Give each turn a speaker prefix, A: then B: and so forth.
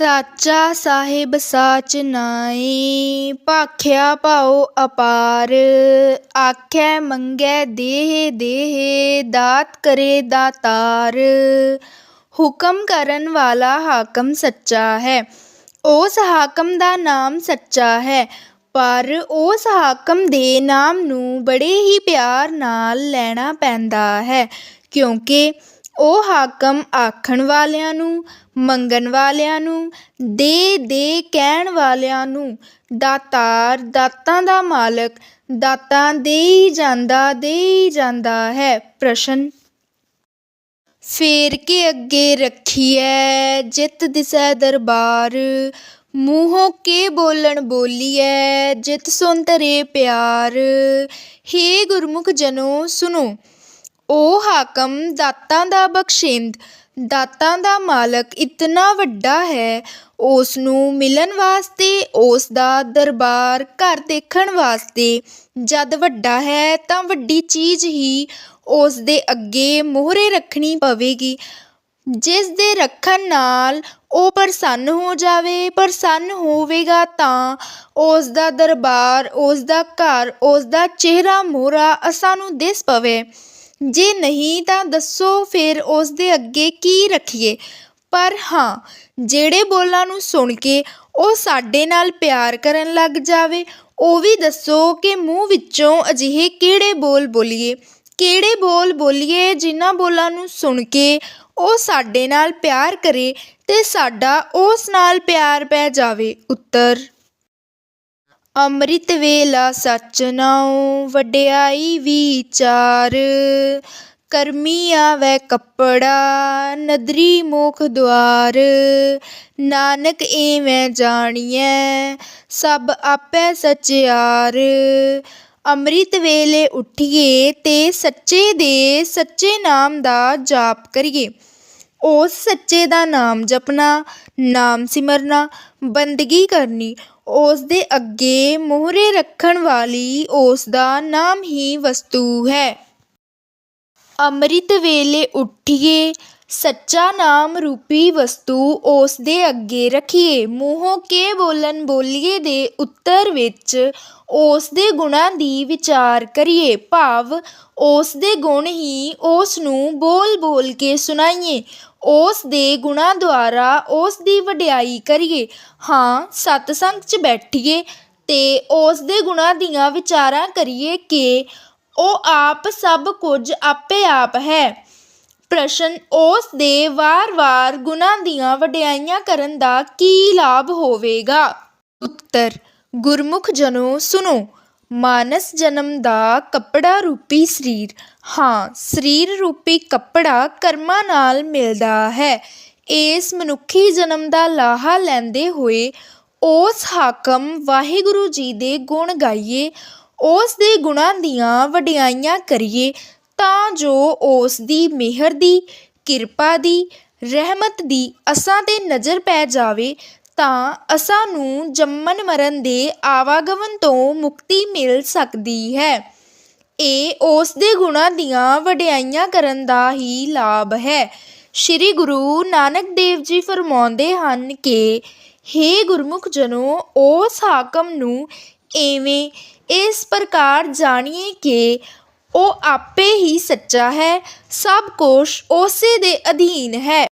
A: ਸਾਚਾ ਸਾਹਿਬ ਸਾਚ ਨਾਈ ਭਾਖਿਆ ਭਾਉ ਅਪਾਰ। ਆਖੈ ਮੰਗੈ ਦੇਹ ਦੇਹ, ਦਾਤ ਕਰੇ ਦਾਤਾਰ। ਹੁਕਮ ਕਰਨ ਵਾਲਾ ਹਾਕਮ ਸੱਚਾ ਹੈ, ਉਸ ਹਾਕਮ ਦਾ ਨਾਮ ਸੱਚਾ ਹੈ। ਪਰ ਉਸ ਹਾਕਮ ਦੇ ਨਾਮ ਨੂੰ ਬੜੇ ਹੀ ਪਿਆਰ ਨਾਲ ਲੈਣਾ ਪੈਂਦਾ ਹੈ, ਕਿਉਂਕਿ ਉਹ ਹਾਕਮ ਆਖਣ ਵਾਲਿਆਂ ਨੂੰ, ਮੰਗਣ ਵਾਲਿਆਂ ਨੂੰ, ਦੇ ਦੇ ਕਹਿਣ ਵਾਲਿਆਂ ਨੂੰ, ਦਾਤਾਰ ਦਾਤਾਂ ਦਾ ਮਾਲਕ, ਦਾਤਾਂ ਦੇ ਜਾਂਦਾ ਦੇ ਜਾਂਦਾ ਹੈ ਪ੍ਰਸ਼ਨ। ਫੇਰ ਕੇ ਅੱਗੇ ਰੱਖੀਐ, ਜਿਤ ਦਿਸੈ ਦਰਬਾਰ, ਮੂੰਹੋਂ ਕੇ ਬੋਲਣ ਬੋਲੀਐ, ਜਿਤ ਸੁਨ ਤਰੇ ਪਿਆਰ। ਹੇ ਗੁਰਮੁਖ ਜਨੋ ਸੁਨੋ ਉਹ ਹਾਕਮ ਦਾਤਾਂ ਦਾ ਬਖਸ਼ਿੰਦ, ਦਾਤਾਂ ਦਾ ਮਾਲਕ ਇਤਨਾ ਵੱਡਾ ਹੈ ਉਸ ਨੂੰ ਮਿਲਣ ਵਾਸਤੇ, ਉਸ ਦਾ ਦਰਬਾਰ ਘਰ ਦੇਖਣ ਵਾਸਤੇ ਜਦ ਵੱਡਾ ਹੈ ਤਾਂ ਵੱਡੀ ਚੀਜ਼ ਹੀ ਉਸ ਦੇ ਅੱਗੇ ਮੋਹਰੇ ਰੱਖਣੀ ਪਵੇਗੀ। ਜਿਸ ਦੇ ਰੱਖਣ ਨਾਲ ਉਹ ਪ੍ਰਸੰਨ ਹੋ ਜਾਵੇ, ਪ੍ਰਸੰਨ ਹੋਵੇਗਾ ਤਾਂ ਉਸ ਦਾ ਦਰਬਾਰ, ਉਸ ਦਾ ਘਰ, ਉਸ ਦਾ ਚਿਹਰਾ ਮੋਹਰਾ ਅਸਾਂ ਨੂੰ ਦਿਸ ਪਵੇ। ਜੇ ਨਹੀਂ ਤਾਂ ਦੱਸੋ ਫਿਰ ਉਸ ਦੇ ਅੱਗੇ ਕੀ ਰੱਖੀਏ? ਪਰ ਹਾਂ, ਜਿਹੜੇ ਬੋਲਾਂ ਨੂੰ ਸੁਣ ਕੇ ਉਹ ਸਾਡੇ ਨਾਲ ਪਿਆਰ ਕਰਨ ਲੱਗ ਜਾਵੇ, ਉਹ ਵੀ ਦੱਸੋ ਕਿ ਮੂੰਹ ਵਿੱਚੋਂ ਅਜਿਹੇ ਕਿਹੜੇ ਬੋਲ ਬੋਲੀਏ? ਕਿਹੜੇ ਬੋਲ ਬੋਲੀਏ ਜਿਨ੍ਹਾਂ ਬੋਲਾਂ ਨੂੰ ਸੁਣ ਕੇ ਉਹ ਸਾਡੇ ਨਾਲ ਪਿਆਰ ਕਰੇ ਤੇ ਸਾਡਾ ਉਸ ਨਾਲ ਪਿਆਰ ਪੈ ਜਾਵੇ? ਉੱਤਰ ਅੰਮ੍ਰਿਤ ਵੇਲਾ ਸੱਚ ਨਾਉ, ਵਡਿਆਈ ਵੀਚਾਰ। ਕਰਮੀ ਆਵੈ ਕੱਪੜਾ, ਨਦਰੀ ਮੁਖ ਦੁਆਰ। ਨਾਨਕ ਏਵੇਂ ਜਾਣੀਐ, ਸਭ ਆਪੇ ਸਚਿਆਰ। ਅੰਮ੍ਰਿਤ ਵੇਲੇ ਉੱਠੀਏ ਤੇ ਸੱਚੇ ਦੇ ਸੱਚੇ ਨਾਮ ਦਾ ਜਾਪ ਕਰੀਏ। ਉਸ ਸੱਚੇ ਦਾ ਨਾਮ ਜਪਣਾ, ਨਾਮ ਸਿਮਰਨਾ, ਬੰਦਗੀ ਕਰਨੀ ਉਸ ਦੇ ਅੱਗੇ ਮੋਹਰੇ ਰੱਖਣ ਵਾਲੀ ਉਸ ਦਾ ਨਾਮ ਹੀ ਵਸਤੂ ਹੈ। ਅੰਮ੍ਰਿਤ ਵੇਲੇ ਉੱਠੀਏ, ਸੱਚਾ ਨਾਮ ਰੂਪੀ ਵਸਤੂ ਉਸ ਦੇ ਅੱਗੇ ਰੱਖੀਏ। ਮੂੰਹੋਂ ਕੇ ਬੋਲਣ ਬੋਲੀਏ ਦੇ ਉੱਤਰ ਵਿੱਚ ਉਸ ਦੇ ਗੁਣਾਂ ਦੀ ਵਿਚਾਰ ਕਰੀਏ। ਭਾਵ ਉਸ ਦੇ ਗੁਣ ਹੀ ਉਸ ਨੂੰ ਬੋਲ ਬੋਲ ਕੇ ਸੁਣਾਈਏ। ਉਸ ਦੇ ਗੁਣਾਂ ਦੁਆਰਾ ਉਸ ਦੀ ਵਡਿਆਈ ਕਰੀਏ। ਹਾਂ, ਸਤਸੰਗ 'ਚ ਬੈਠੀਏ ਅਤੇ ਉਸ ਦੇ ਗੁਣਾਂ ਦੀਆਂ ਵਿਚਾਰਾਂ ਕਰੀਏ ਕਿ ਉਹ ਆਪ ਸਭ ਕੁਝ ਆਪੇ ਆਪ ਹੈ। ਪ੍ਰਸ਼ਨ, ਉਸ ਦੇ ਵਾਰ-ਵਾਰ ਗੁਣਾਂ ਦੀਆਂ ਵਡਿਆਈਆਂ ਕਰਨ ਦਾ ਕੀ ਲਾਭ ਹੋਵੇਗਾ? ਉੱਤਰ, ਗੁਰਮੁਖ ਜਨੋ, ਸੁਣੋ। ਮਾਨਸ ਜਨਮ ਦਾ ਕੱਪੜਾ ਰੂਪੀ ਸਰੀਰ। ਹਾਂ, ਸਰੀਰ ਰੂਪੀ ਕੱਪੜਾ ਕਰਮਾਂ ਨਾਲ ਮਿਲਦਾ ਹੈ। ਇਸ ਮਨੁੱਖੀ ਜਨਮ ਦਾ ਲਾਹਾ ਲੈਂਦੇ ਹੋਏ ਉਸ ਹਾਕਮ ਵਾਹਿਗੁਰੂ ਜੀ ਦੇ ਗੁਣ ਗਾਈਏ, ਉਸ ਦੇ ਗੁਣਾਂ ਦੀਆਂ ਵਡਿਆਈਆਂ ਕਰੀਏ, ਤਾਂ ਜੋ ਉਸ ਦੀ ਮਿਹਰ ਦੀ, ਕਿਰਪਾ ਦੀ, ਰਹਿਮਤ ਦੀ ਅਸਾਂ 'ਤੇ ਨਜ਼ਰ ਪੈ ਜਾਵੇ ਤਾਂ ਅਸਾਂ ਨੂੰ ਜੰਮਣ ਮਰਨ ਦੇ ਆਵਾਗਮਨ ਤੋਂ ਮੁਕਤੀ ਮਿਲ ਸਕਦੀ ਹੈ। ਇਹ ਉਸ ਦੇ ਗੁਣਾਂ ਦੀਆਂ ਵਡਿਆਈਆਂ ਕਰਨ ਦਾ ਹੀ ਲਾਭ ਹੈ। ਸ੍ਰੀ ਗੁਰੂ ਨਾਨਕ ਦੇਵ ਜੀ ਫਰਮਾਉਂਦੇ ਹਨ ਕਿ, ਹੇ ਗੁਰਮੁਖ ਜਨੋ ਉਸ ਹਾਕਮ ਨੂੰ ਐਵੇਂ ਇਸ ਪ੍ਰਕਾਰ ਜਾਣੀਏ ਕਿ ਉਹ ਆਪੇ ਹੀ ਸੱਚਾ ਹੈ, ਸਭ ਕੁਝ ਉਸੇ ਦੇ ਅਧੀਨ ਹੈ।